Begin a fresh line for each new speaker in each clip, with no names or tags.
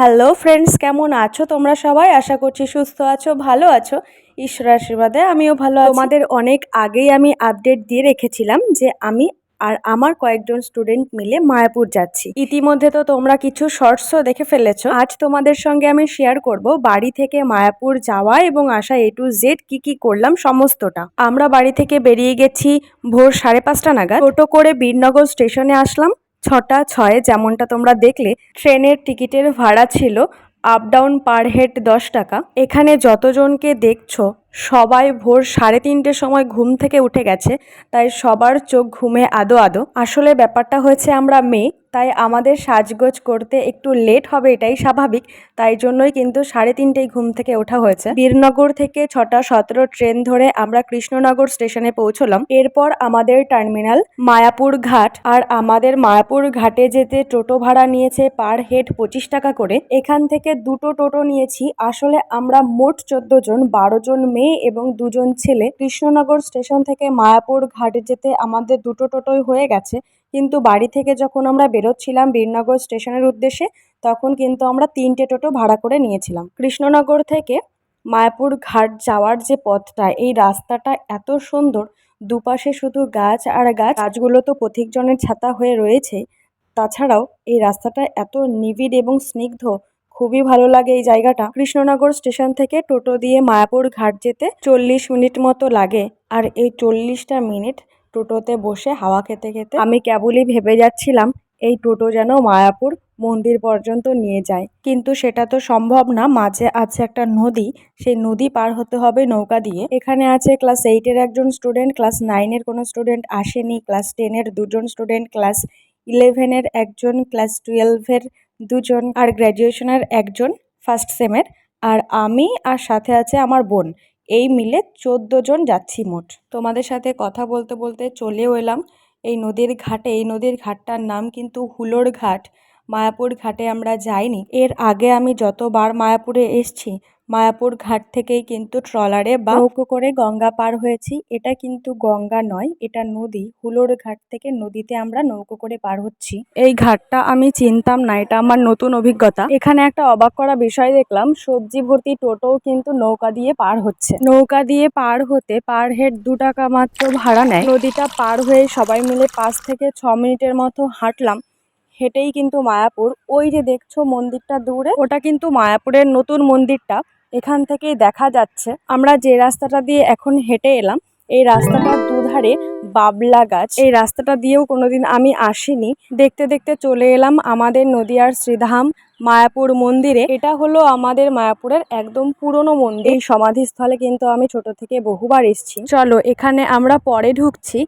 Hello friends কেমন আছো তোমরা সবাই? আশা করছি সুস্থ আছো, ভালো আছো। ঈশ্বর আশীর্বাদে আমিও ভালো তোমাদের অনেক আগেই আমি আপডেট দিয়ে রেখেছিলাম যে আমি আর আমার কয়েকজন স্টুডেন্ট মিলে মায়াপুর যাচ্ছি। ইতিমধ্যে তো তোমরা কিছু শর্টসও দেখে ফেলেছো। আজ তোমাদের সঙ্গে আমি শেয়ার করব বাড়ি থেকে মায়াপুর যাওয়া এবং আসা এ টু জেড কি কি করলাম সমস্তটা। আমরা বাড়ি থেকে বেরিয়ে গেছি ভোর সাড়ে পাঁচটা নাগাদ। টোটো করে বীরনগর স্টেশনে আসলাম। ছটা ছয়ে যেমনটা তোমরা দেখলে, ট্রেনের টিকিটের ভাড়া ছিল আপ ডাউন পার হেড দশ টাকা। এখানে যতজনকে দেখছ সবাই ভোর সাড়ে তিনটের সময় ঘুম থেকে উঠে গেছে, তাই সবার চোখ ঘুমে আদো আদো। আসলে ব্যাপারটা হয়েছে আমরা মেয়ে, তাই আমাদের সাজগোজ করতে একটু লেট হবে এটাই স্বাভাবিক, তাই জন্যই কিন্তু সাড়ে তিনটেই ঘুম থেকে ওঠা হয়েছে। বীরনগর থেকে ছটা সতেরো ট্রেন ধরে আমরা কৃষ্ণনগর স্টেশনে পৌঁছলাম। এরপর আমাদের টার্মিনাল মায়াপুর ঘাট আর আমাদের মায়াপুর ঘাটে যেতে টোটো ভাড়া নিয়েছে পার হেড পঁচিশ টাকা করে। এখান থেকে দুটো টোটো নিয়েছি। আসলে আমরা মোট চোদ্দ জন, বারো জন মেয়ে এবং দুজন ছেলে কৃষ্ণনগর স্টেশন থেকে মায়াপুর ঘাট যেতে আমাদের দুটো টোটোই হয়ে গেছে। কিন্তু বাড়ি থেকে যখন আমরা বেরোচ্ছিলাম বীরনগর স্টেশনের উদ্দেশ্যে, তখন কিন্তু আমরা তিনটে টোটো ভাড়া করে নিয়েছিলাম। কৃষ্ণনগর থেকে মায়াপুর ঘাট যাওয়ার যে পথটা, এই রাস্তাটা এত সুন্দর। দুপাশে শুধু গাছ আর গাছ, গাছগুলো তো পথিকজনের ছাতা হয়ে রয়েছে। তাছাড়াও এই রাস্তাটা এত নিবিড় এবং স্নিগ্ধ। খুবই ভালো লাগে এই জায়গাটা। কৃষ্ণনগর স্টেশন থেকে টোটো দিয়ে মায়াপুর ঘাট যেতে চল্লিশ মিনিট মতো লাগে। আর এই চল্লিশটা মিনিট টোটোতে বসে হাওয়া খেতে খেতে আমি কেবলই ভেবে যাচ্ছিলাম, এই টোটো যেন মায়াপুর মন্দির পর্যন্ত নিয়ে যায়। কিন্তু সেটা তো সম্ভব না, মাঝে আছে একটা নদী, সেই নদী পার হতে হবে নৌকা দিয়ে। এখানে আছে ক্লাস এইটের একজন স্টুডেন্ট, ক্লাস নাইনের কোনো স্টুডেন্ট আসেনি, ক্লাস টেনের দুজন স্টুডেন্ট, ক্লাস ইলেভেনের একজন, ক্লাস টুয়েলভের দুজন আর গ্র্যাজুয়েশনের একজন ফার্স্ট সেমের আর আমি আর সাথে আছে আমার বোন। এই মিলে চোদ্দ জন যাচ্ছি মোট। তোমাদের সাথে কথা বলতে বলতে চলেও এলাম। এই নদীর ঘাটে, এই নদীর ঘাটটার নাম কিন্তু হুলোর ঘাট। মায়াপুর ঘাটে আমরা যাইনি। এর আগে আমি যতবার মায়াপুরে এসছি মায়াপুর ঘাট থেকেই কিন্তু ট্রলারে বা নৌকো করে গঙ্গা পার হয়েছি। এটা কিন্তু গঙ্গা নয়, এটা নদী। হুলোর ঘাট থেকে নদীতে আমরা নৌকো করে পার হচ্ছি। এই ঘাটটা আমি চিনতাম না, এটা আমার নতুন অভিজ্ঞতা। এখানে একটা অবাক করা বিষয় দেখলাম, সবজি ভর্তি টোটোও কিন্তু নৌকা দিয়ে পার হচ্ছে। নৌকা দিয়ে পার হতে পার হেড দু টাকা মাত্র ভাড়া নেয়। নদীটা পার হয়ে সবাই মিলে পাঁচ থেকে ছ মিনিটের মতো হাঁটলাম। হেঁটেই কিন্তু মায়াপুর। ওই যে দেখছ মন্দিরটা দূরে, ওটা কিন্তু মায়াপুরের নতুন মন্দিরটা। এখান থেকেই দেখা যাচ্ছে। আমরা যে রাস্তাটা দিয়ে এখন হেঁটে এলাম, এই রাস্তাটার দুধারে বাবলা গাছ। এই রাস্তাটা দিয়েও কোনোদিন আমি আসিনি। দেখতে দেখতে চলে এলাম আমাদের নদীয়ার শ্রীধাম। মায়াপুর মন্দিরে। এটা হলো আমাদের মায়াপুরের একদম পুরনো মন্দির। সমাধিস্থলে কিন্তু আমি ছোট থেকে বহুবার এসেছি। চলো, এখানে আমরা পরে ঢুকছি।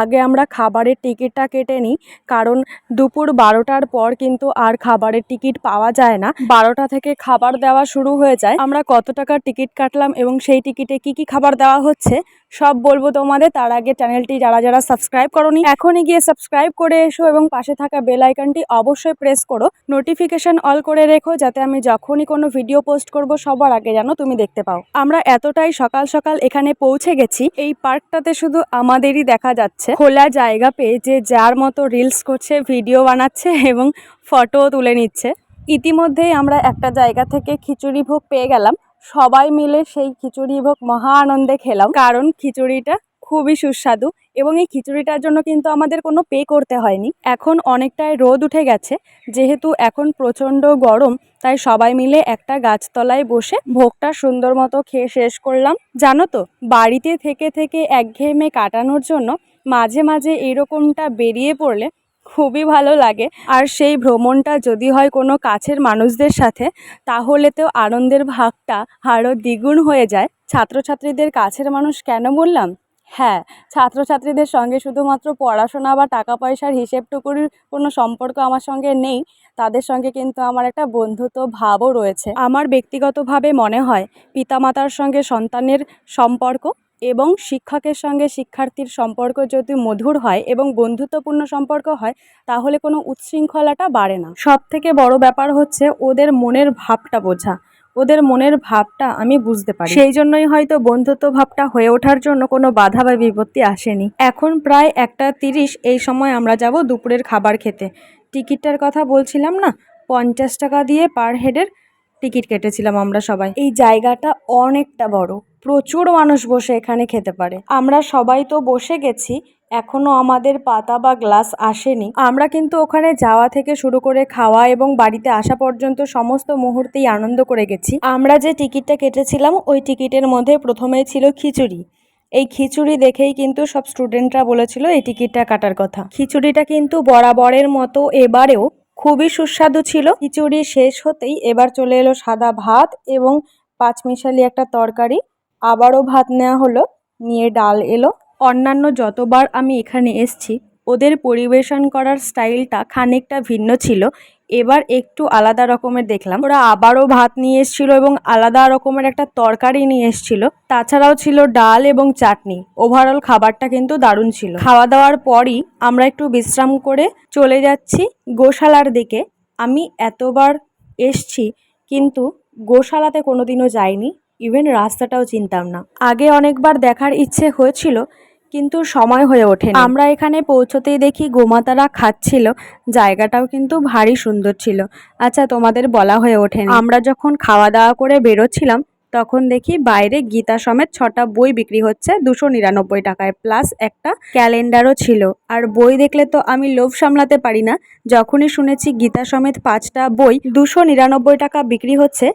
আগে আমরা খাবারের টিকিটটা কেটে নিই, কারণ দুপুর বারোটার পর কিন্তু আর খাবারের টিকিট পাওয়া যায় না। বারোটা থেকে খাবার দেওয়া শুরু হয়ে যায়। আমরা কত টাকার টিকিট কাটলাম এবং সেই টিকিটে কি কি খাবার দেওয়া হচ্ছে, সব বলব তোমাদের। তার আগে চ্যানেলটি যারা যারা সাবস্ক্রাইব করনি, এখনই গিয়ে সাবস্ক্রাইব করে এসো এবং পাশে থাকা বেল আইকনটি অবশ্যই প্রেস করো। নোটিফিকেশন অল করে রেখো যাতে আমি যখনই কোনো ভিডিও পোস্ট করব সবার আগে যেন তুমি দেখতে পাও। আমরা এতটাই সকাল সকাল এখানে পৌঁছে গেছি, এই পার্কটাতে শুধু আমাদেরই দেখা যাচ্ছে। খোলা জায়গা পেয়ে যে যার মতো রিলস করছে ভিডিও বানাচ্ছে এবং ফটোও তুলে নিচ্ছে। ইতিমধ্যেই আমরা একটা জায়গা থেকে খিচুড়ি ভোগ পেয়ে গেলাম। সবাই মিলে সেই খিচুড়ি ভোগ মহা আনন্দে খেলাম। কারণ খিচুড়িটা খুবই সুস্বাদু এবং এই খিচুড়িটার জন্য কিন্তু আমাদের কোনো পে করতে হয়নি। এখন অনেকটাই রোদ উঠে গেছে, যেহেতু এখন প্রচণ্ড গরম, তাই সবাই মিলে একটা গাছতলায় বসে ভোগটা সুন্দর মতো খেয়ে শেষ করলাম। জানো তো, বাড়িতে থেকে থেকে একঘেয়েমে কাটানোর জন্য মাঝে মাঝে এরকমটা বেরিয়ে পড়লে খুবই ভালো লাগে। আর সেই ভ্রমণটা যদি হয় কোনো কাছের মানুষদের সাথে, তাহলে তো আনন্দের ভাগটা আরও দ্বিগুণ হয়ে যায়। ছাত্রছাত্রীদের কাছের মানুষ কেন বললাম? হ্যাঁ ছাত্রছাত্রীদের সঙ্গে শুধুমাত্র পড়াশোনা বা টাকা পয়সার হিসেবটুকুর কোনো সম্পর্ক আমার সঙ্গে নেই। তাদের সঙ্গে কিন্তু আমার একটা বন্ধুত্ব ভাবও রয়েছে। আমার ব্যক্তিগতভাবে মনে হয়, পিতামাতার সঙ্গে সন্তানের সম্পর্ক এবং শিক্ষকের সঙ্গে শিক্ষার্থীর সম্পর্ক যদি মধুর হয় এবং বন্ধুত্বপূর্ণ সম্পর্ক হয়, তাহলে কোনো উচ্ছৃঙ্খলাটা বাড়ে না। সব থেকে বড় ব্যাপার হচ্ছে ওদের মনের ভাবটা বোঝা। ওদের মনের ভাবটা আমি বুঝতে পারি। সেই জন্যই হয়তো বন্ধুত্ব ভাবটা হয়ে ওঠার জন্য কোনো বাধা বা বিপত্তি আসেনি। এখন প্রায় একটা তিরিশ, এই সময় আমরা যাব দুপুরের খাবার খেতে। টিকিটটার কথা বলছিলাম না? পঞ্চাশ টাকা দিয়ে পার হেডের টিকিট কেটেছিলাম আমরা সবাই। এই জায়গাটা অনেকটা বড়। প্রচুর মানুষ বসে এখানে খেতে পারে। আমরা সবাই তো বসে গেছি এখনও আমাদের পাতা বা গ্লাস আসেনি। আমরা কিন্তু ওখানে যাওয়া থেকে শুরু করে খাওয়া এবং বাড়িতে আসা পর্যন্ত সমস্ত মুহূর্তেই আনন্দ করে গেছি। আমরা যে টিকিটটা কেটেছিলাম, ওই টিকিটের মধ্যে প্রথমেই ছিল খিচুড়ি। এই খিচুড়ি দেখেই কিন্তু সব স্টুডেন্টরা বলেছিল, এই টিকিটটা কাটার কথা। খিচুড়িটা কিন্তু বরাবরের মতো এবারেও খুবই সুস্বাদু ছিল। খিচুড়ি শেষ হতেই এবার চলে এলো সাদা ভাত এবং পাঁচমিশালি একটা তরকারি। আবারও ভাত নেওয়া হলো, নিয়ে ডাল এলো। অন্যান্য যতবার আমি এখানে এসছি, ওদের পরিবেশন করার স্টাইলটা খানিকটা ভিন্ন ছিল। এবার একটু আলাদা রকমের দেখলাম। ওরা আবারও ভাত নিয়ে এসেছিল এবং আলাদা রকমের একটা তরকারি নিয়ে এসেছিল। তাছাড়াও ছিল ডাল এবং চাটনি। ওভারঅল খাবারটা কিন্তু দারুণ ছিল। খাওয়া দাওয়ার পরই আমরা একটু বিশ্রাম করে চলে যাচ্ছি গোশালার দিকে। আমি এতবার এসছি, কিন্তু গোশালাতে কোনোদিনও যাইনি। ইভেন রাস্তাটাও চিনতাম না। আগে অনেকবার দেখার ইচ্ছে হয়েছিল কিন্তু সময় হয়ে ওঠে আমরা এখানে পৌঁছতেই দেখি গোমাতারা খাচ্ছিল জায়গাটাও কিন্তু ভারী সুন্দর ছিল। আচ্ছা তোমাদের বলা হয়ে ওঠেনি। আমরা যখন খাওয়া দাওয়া করে বেরোচ্ছিলাম তখন দেখি বাইরে গীতা সমেত ছটা বই বিক্রি হচ্ছে দুশো নিরানব্বই টাকায় প্লাস একটা ক্যালেন্ডারও ছিল। আর বই দেখলে তো আমি লোভ সামলাতে পারি না। যখনই শুনেছি গীতা সমেত পাঁচটা বই দুশো নিরানব্বই টাকা বিক্রি হচ্ছে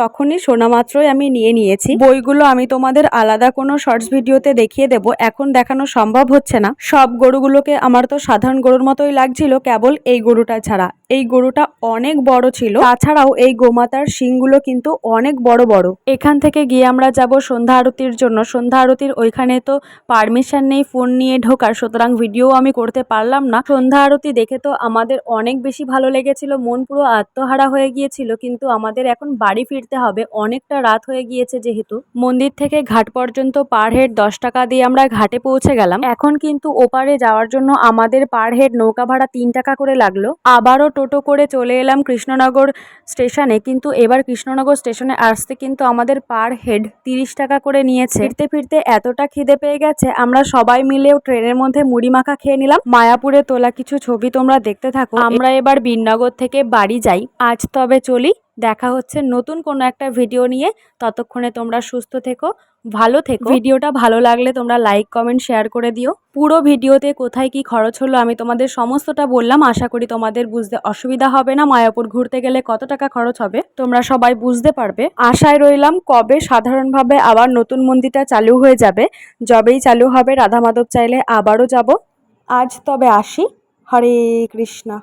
তখনই শোনা মাত্রই আমি নিয়ে নিয়েছি। বইগুলো আমি তোমাদের আলাদা কোনো শর্টস ভিডিওতে দেখিয়ে দেব, এখন দেখানো সম্ভব হচ্ছে না। সব গরুগুলোকে আমার তো সাধারণ গরুর মতোই লাগছিল, কেবল এই গরুটা ছাড়া। এই গরুটা অনেক বড় ছিল, তাছাড়াও এই গোমাতার শিংগুলো কিন্তু অনেক বড় বড়। এখান থেকে গিয়ে আমরা যাব সন্ধ্যা আরতির জন্য। সন্ধ্যা আরতির ওইখানে তো পারমিশন নেই, ফোন নিয়ে ঢোকার, সুতরাং ভিডিও আমি করতে পারলাম না। সন্ধ্যা আরতি দেখে তো আমাদের অনেক বেশি ভালো লেগেছিল, মন পুরো আত্মহারা হয়ে গিয়েছিল, কিন্তু আমাদের এখন বাড়ি ফিরতে হবে। অনেকটা রাত হয়ে গিয়েছে যেহেতু। মন্দির থেকে ঘাট পর্যন্ত পার হেড দশ টাকা দিয়ে আমরা ঘাটে পৌঁছে গেলাম। এখন কিন্তু ওপারে যাওয়ার জন্য আমাদের পার হেড নৌকা ভাড়া তিন টাকা করে লাগল। আবারও টোটো করে চলে এলাম কৃষ্ণনগর স্টেশনে। কিন্তু এবার কৃষ্ণনগর স্টেশনে আসতে কিন্তু আমাদের পার হেড তিরিশ টাকা করে নিয়েছে। ফিরতে ফিরতে এতটা খিদে পেয়ে গেছে, আমরা সবাই মিলেও ট্রেনের মধ্যে মুড়ি মাখা খেয়ে নিলাম। মায়াপুরে তোলা কিছু ছবি তোমরা দেখতে থাকো। আমরা এবার বিননগর থেকে বাড়ি যাই। আজ তবে চলি দেখা হচ্ছে নতুন কোনো একটা ভিডিও নিয়ে। ততক্ষণে তোমরা সুস্থ থেকো, ভালো থেকো। ভিডিওটা ভালো লাগলে তোমরা লাইক কমেন্ট শেয়ার করে দিও। পুরো ভিডিওতে কোথায় কি খরচ হলো আমি তোমাদের সমস্তটা বললাম। আশা করি তোমাদের বুঝতে অসুবিধা হবে না। মায়াপুর ঘুরতে গেলে কত টাকা খরচ হবে তোমরা সবাই বুঝতে পারবে। আশায় রইলাম কবে সাধারণভাবে আবার নতুন মন্দিরটা চালু হয়ে যাবে। যবেই চালু হবে রাধা মাধব চাইলে আবারও যাব। আজ তবে আসি। হরে কৃষ্ণা।